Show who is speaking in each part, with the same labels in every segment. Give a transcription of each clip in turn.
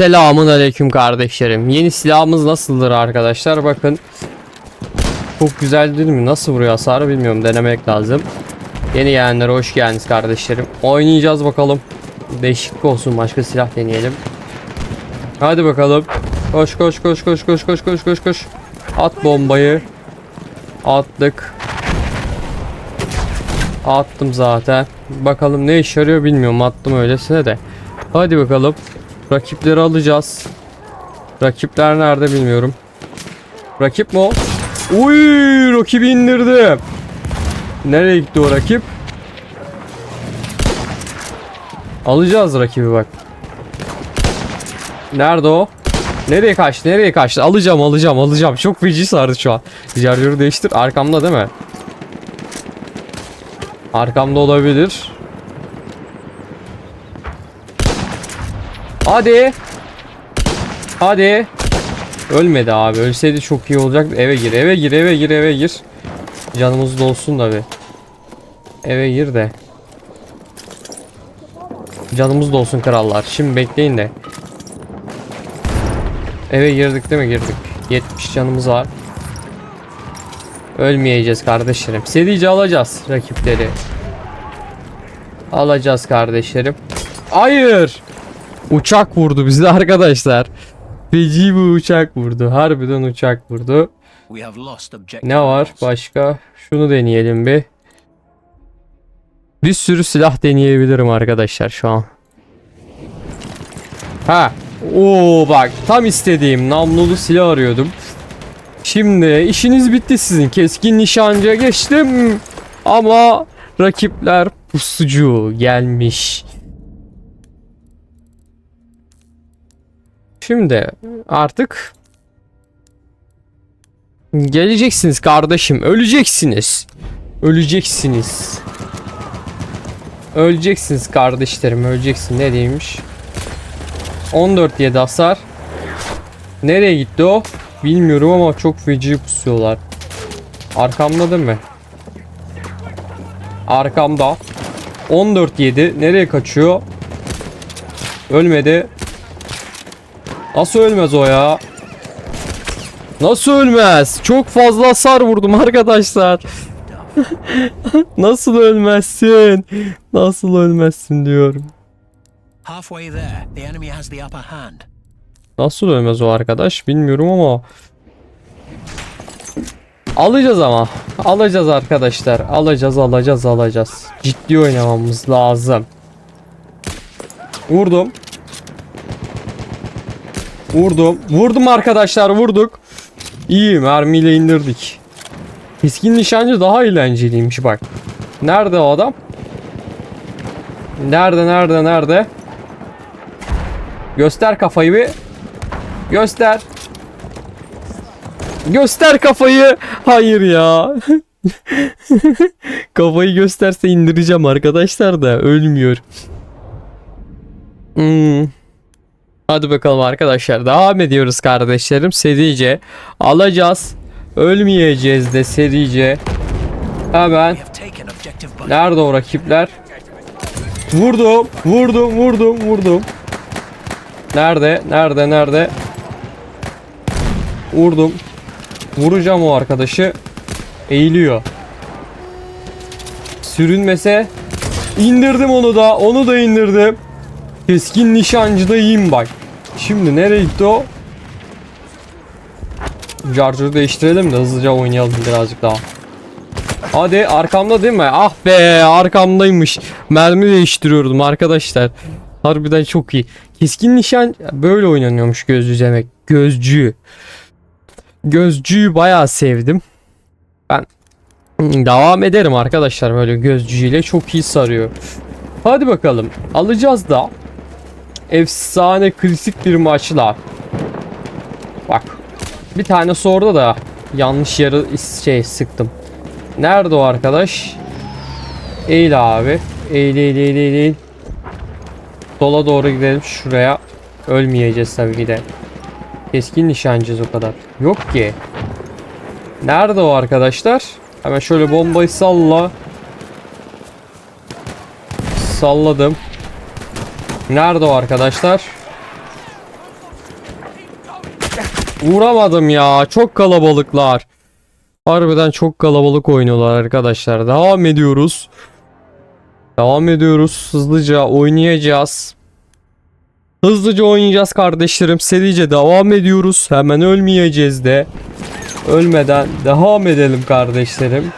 Speaker 1: Selamun aleyküm kardeşlerim. Yeni silahımız nasıldır arkadaşlar? Bakın. Çok güzel değil mi? Nasıl vuruyor hasarı bilmiyorum. Denemek lazım. Yeni gelenlere hoş geldiniz kardeşlerim. Oynayacağız bakalım. Değişiklik olsun. Başka silah deneyelim. Hadi bakalım. Koş koş koş koş koş koş koş koş koş. At bombayı. Attık. Attım zaten. Bakalım ne işe yarıyor bilmiyorum. Attım öylesine de. Hadi bakalım. Rakipleri alacağız. Rakipler nerede bilmiyorum. Rakip mi o? Uy, rakibi indirdim. Nereye gitti o rakip? Alacağız rakibi bak. Nerede o? Nereye kaçtı? Nereye kaçtı? Alacağım, alacağım, alacağım. Çok feci sardı şu an. Jarjörü değiştir. Arkamda değil mi? Arkamda olabilir. Hadi. Hadi. Ölmedi abi. Ölseydi çok iyi olacak. Eve gir, eve gir, eve gir, eve gir. Canımız dolsun da bir. Eve gir de. Canımız dolsun krallar. Şimdi bekleyin de. Eve girdik değil mi? Girdik. 70 canımız var. Ölmeyeceğiz kardeşlerim. Serice alacağız rakipleri. Alacağız kardeşlerim. Hayır. Uçak vurdu bizi arkadaşlar. Feci bir uçak vurdu. Harbiden uçak vurdu. Ne var başka? Şunu deneyelim bir. Bir sürü silah deneyebilirim arkadaşlar şu an. Ha. Oo bak tam istediğim namlulu silah arıyordum. Şimdi işiniz bitti sizin. Keskin nişancıya geçtim. Ama rakipler pusucu gelmiş. Şimdi artık Geleceksiniz kardeşim. Öleceksiniz. Öleceksiniz. Öleceksiniz kardeşlerim. Öleceksin. Ne diyeymiş? 14 yedi hasar. Nereye gitti o? Bilmiyorum ama çok feci pusuyorlar. Arkamda değil mi? Arkamda. 14 yedi. Nereye kaçıyor? Ölmedi. Nasıl ölmez o ya? Nasıl ölmez? Çok fazla hasar vurdum arkadaşlar. Nasıl ölmezsin? Nasıl ölmezsin diyorum. Nasıl ölmez o arkadaş bilmiyorum ama. Alacağız ama. Alacağız arkadaşlar. Alacağız alacağız alacağız. Ciddi oynamamız lazım. Vurdum. Vurdum. Vurdum arkadaşlar vurduk. İyi mermiyle indirdik. Keskin nişancı daha eğlenceliymiş bak. Nerede o adam? Nerede nerede nerede? Göster kafayı bir. Göster. Göster kafayı. Hayır ya. kafayı gösterse indireceğim arkadaşlar da ölmüyor. Hmm. Hadi bakalım arkadaşlar. Devam ediyoruz kardeşlerim. Serice alacağız. Ölmeyeceğiz de serice. Hemen. Nerede o rakipler? Vurdum vurdum vurdum vurdum. Nerede nerede nerede? Vurdum. Vuracağım o arkadaşı. Eğiliyor. Sürünmese indirdim onu da onu da indirdim. Keskin nişancıda iyiyim bak. Şimdi nereye gitti o? Charger'ı değiştirelim de hızlıca oynayalım birazcık daha. Hadi arkamda değil mi? Ah be arkamdaymış. Mermi değiştiriyordum arkadaşlar. Harbiden çok iyi. Keskin nişan böyle oynanıyormuş gözcü demek. Gözcü. Gözcüyü bayağı sevdim. Ben devam ederim arkadaşlar böyle gözcüyle çok iyi sarıyor. Hadi bakalım. Alacağız da efsane klasik bir maçla. Bak. Bir tane sordu da yanlış yarı şey sıktım. Nerede o arkadaş? Eğil abi. Eğil eğil eğil eğil. eğil. Doğru gidelim şuraya. Ölmeyeceğiz tabii ki de. Keskin nişancıyız o kadar. Yok ki. Nerede o arkadaşlar? Hemen şöyle bombayı salla. Salladım. Nerede o arkadaşlar? Vuramadım ya. Çok kalabalıklar. Harbiden çok kalabalık oynuyorlar arkadaşlar. Devam ediyoruz. Devam ediyoruz. Hızlıca oynayacağız. Hızlıca oynayacağız kardeşlerim. Serice devam ediyoruz. Hemen ölmeyeceğiz de. Ölmeden devam edelim kardeşlerim.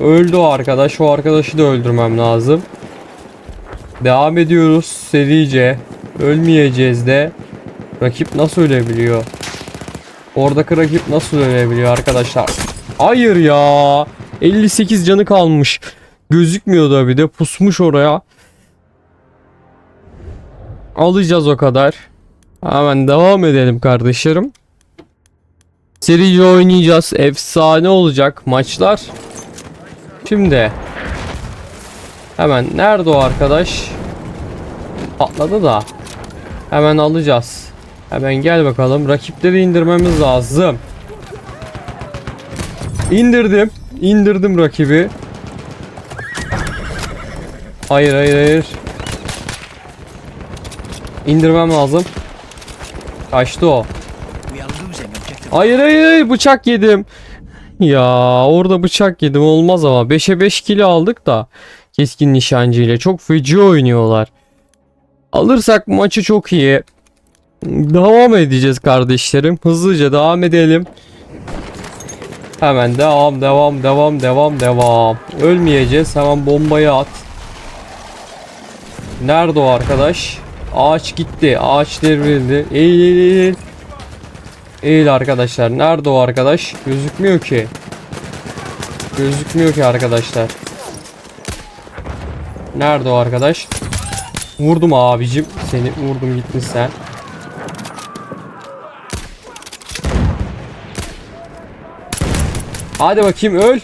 Speaker 1: Öldü o arkadaş. O arkadaşı da öldürmem lazım. Devam ediyoruz serice. Ölmeyeceğiz de. Rakip nasıl ölebiliyor? Oradaki rakip nasıl ölebiliyor arkadaşlar? Hayır ya. 58 canı kalmış. Gözükmüyor da bir de pusmuş oraya. Alacağız o kadar. Hemen devam edelim kardeşlerim. Serice oynayacağız. Efsane olacak maçlar. Şimdi hemen nerede o arkadaş? Patladı da. Hemen alacağız. Hemen gel bakalım. Rakipleri indirmemiz lazım. İndirdim. İndirdim rakibi. Hayır hayır hayır. İndirmem lazım. Kaçtı o. Hayır hayır hayır bıçak yedim. Ya orada bıçak yedim olmaz ama 5'e 5 kilo aldık da keskin nişancı ile çok feci oynuyorlar. Alırsak maçı çok iyi. Devam edeceğiz kardeşlerim. Hızlıca devam edelim. Hemen devam devam devam devam devam. Ölmeyeceğiz. Hemen bombayı at. Nerede o arkadaş? Ağaç gitti. Ağaç devrildi. Eğil eğil eğil. Eğil arkadaşlar. Nerede o arkadaş? Gözükmüyor ki. Gözükmüyor ki arkadaşlar. Nerede o arkadaş? Vurdum abicim. Seni vurdum gittin sen. Hadi bakayım öl.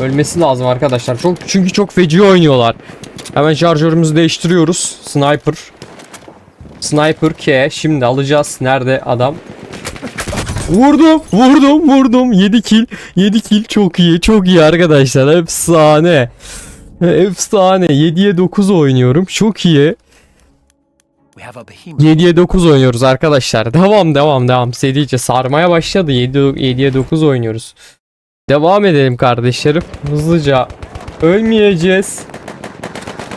Speaker 1: Ölmesi lazım arkadaşlar. Çok çünkü çok feci oynuyorlar. Hemen şarjörümüzü değiştiriyoruz. Sniper. Sniper K. Şimdi alacağız. Nerede adam? Vurdum, vurdum, vurdum. 7 kill. 7 kill çok iyi. Çok iyi arkadaşlar. Efsane. Efsane. 7'ye 9 oynuyorum. Çok iyi.
Speaker 2: We have a behemoth.
Speaker 1: 7'ye 9 oynuyoruz arkadaşlar. Devam devam devam. Serice sarmaya başladı. 7 7'ye 9 oynuyoruz. Devam edelim kardeşlerim. Hızlıca ölmeyeceğiz.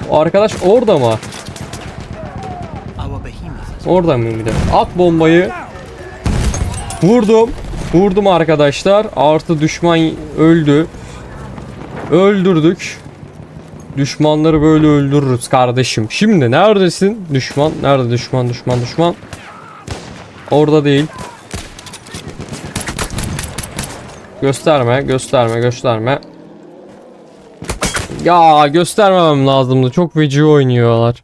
Speaker 1: O arkadaş orada mı?
Speaker 2: Our behemoth.
Speaker 1: Orada mı bir de? At bombayı. Vurdum. Vurdum arkadaşlar. Artı düşman öldü. Öldürdük. Düşmanları böyle öldürürüz kardeşim. Şimdi neredesin? Düşman. Nerede düşman düşman düşman? Orada değil. Gösterme, gösterme, gösterme. Ya göstermemem lazımdı. Çok feci oynuyorlar.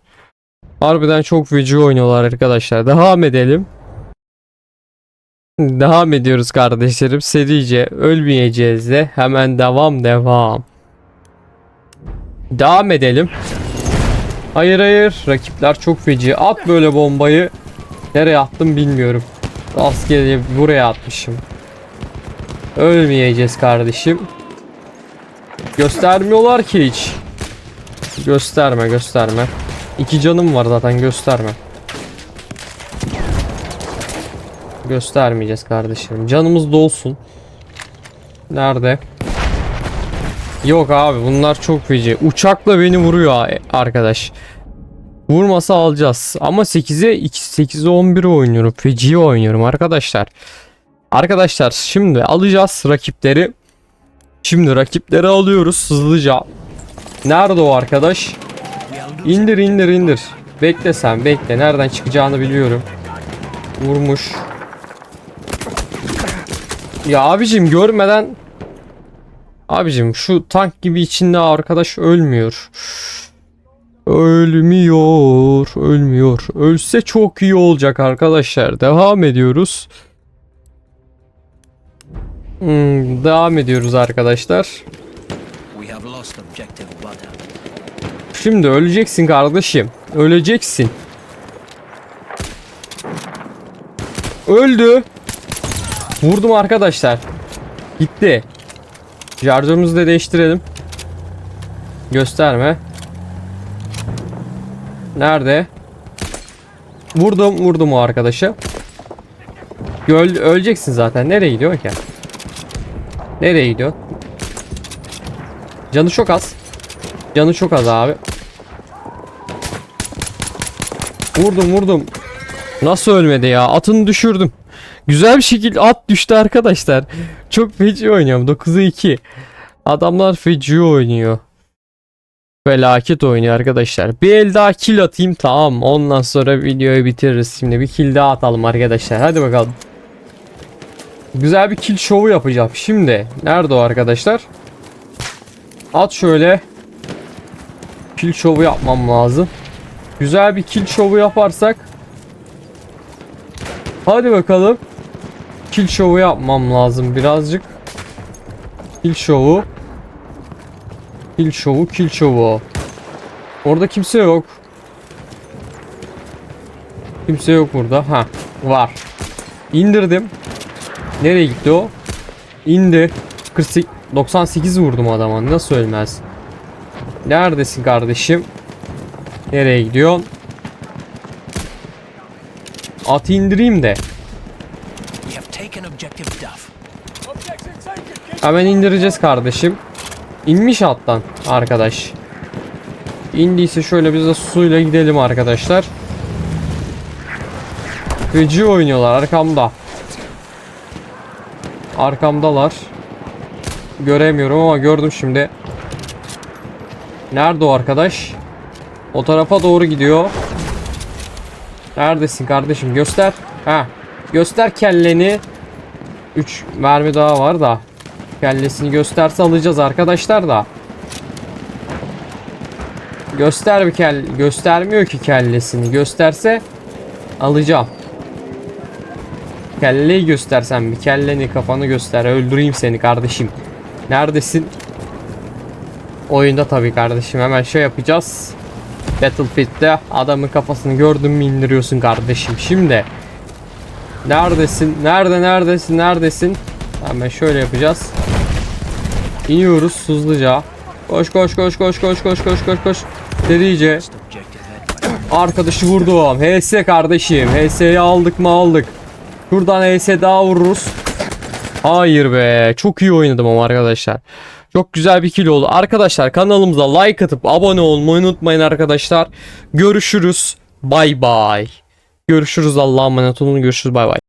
Speaker 1: Harbiden çok feci oynuyorlar arkadaşlar. Devam edelim. Devam ediyoruz kardeşlerim. Serice ölmeyeceğiz de. Hemen devam devam. Devam edelim. Hayır hayır. Rakipler çok feci. At böyle bombayı. Nereye attım bilmiyorum. Rastgele buraya atmışım. Ölmeyeceğiz kardeşim. Göstermiyorlar ki hiç. Gösterme gösterme. İki canım var zaten gösterme. Göstermeyeceğiz kardeşim. Canımız dolsun. Nerede? Yok abi bunlar çok feci. Uçakla beni vuruyor arkadaş. Vurmasa alacağız. Ama 8'e 2 8'e 11 oynuyorum. Feci oynuyorum arkadaşlar. Arkadaşlar şimdi alacağız rakipleri. Şimdi rakipleri alıyoruz hızlıca. Nerede o arkadaş? İndir indir indir. Bekle sen bekle. Nereden çıkacağını biliyorum. Vurmuş. Ya abicim görmeden Abicim şu tank gibi içinde arkadaş ölmüyor. Ölmüyor, ölmüyor. Ölse çok iyi olacak arkadaşlar. Devam ediyoruz. Hmm, devam ediyoruz arkadaşlar. Şimdi öleceksin kardeşim. Öleceksin. Öldü. Vurdum arkadaşlar. Gitti. Şarjörümüzü de değiştirelim. Gösterme. Nerede? Vurdum vurdum o arkadaşı. Öl, öleceksin zaten. Nereye gidiyor ki? Nereye gidiyor? Canı çok az. Canı çok az abi. Vurdum vurdum. Nasıl ölmedi ya? Atını düşürdüm. Güzel bir şekilde at düştü arkadaşlar. Çok feci oynuyorum. 9'a 2. Adamlar feci oynuyor. Felaket oynuyor arkadaşlar. Bir el daha kill atayım tamam. Ondan sonra videoyu bitiririz. Şimdi bir kill daha atalım arkadaşlar. Hadi bakalım. Güzel bir kill şovu yapacağım. Şimdi nerede o arkadaşlar? At şöyle. Kill şovu yapmam lazım. Güzel bir kill şovu yaparsak. Hadi bakalım. Kill şovu yapmam lazım birazcık. Kill şovu. Kill şovu, kill şovu. Orada kimse yok. Kimse yok burada. Ha, var. İndirdim. Nereye gitti o? İndi. 48 98 vurdum adama. Nasıl ölmez? Neredesin kardeşim? Nereye gidiyorsun? Atı indireyim de. Hemen indireceğiz kardeşim. İnmiş attan arkadaş. İndiyse şöyle biz de suyla gidelim arkadaşlar. Feci oynuyorlar arkamda. Arkamdalar. Göremiyorum ama gördüm şimdi. Nerede o arkadaş? O tarafa doğru gidiyor. Neredesin kardeşim? Göster. Ha. Göster kelleni. 3 mermi daha var da. Kellesini gösterse alacağız arkadaşlar da. Göster bir kel göstermiyor ki kellesini. Gösterse alacağım. Kelleyi göstersen bir kelleni kafanı göster. Öldüreyim seni kardeşim. Neredesin? Oyunda tabii kardeşim. Hemen şey yapacağız. Battlefield'de adamın kafasını gördün mü indiriyorsun kardeşim. Şimdi Neredesin? Nerede neredesin? Neredesin? Hemen şöyle yapacağız. İniyoruz hızlıca. Koş koş koş koş koş koş koş koş koş.
Speaker 2: Edward.
Speaker 1: Arkadaşı vurdum. HS kardeşim. HS'yi aldık mı aldık. Şuradan HS daha vururuz. Hayır be. Çok iyi oynadım ama arkadaşlar. Çok güzel bir kill oldu. Arkadaşlar kanalımıza like atıp abone olmayı unutmayın arkadaşlar. Görüşürüz. Bay bay. Görüşürüz Allah'a emanet olun. Görüşürüz bay bay.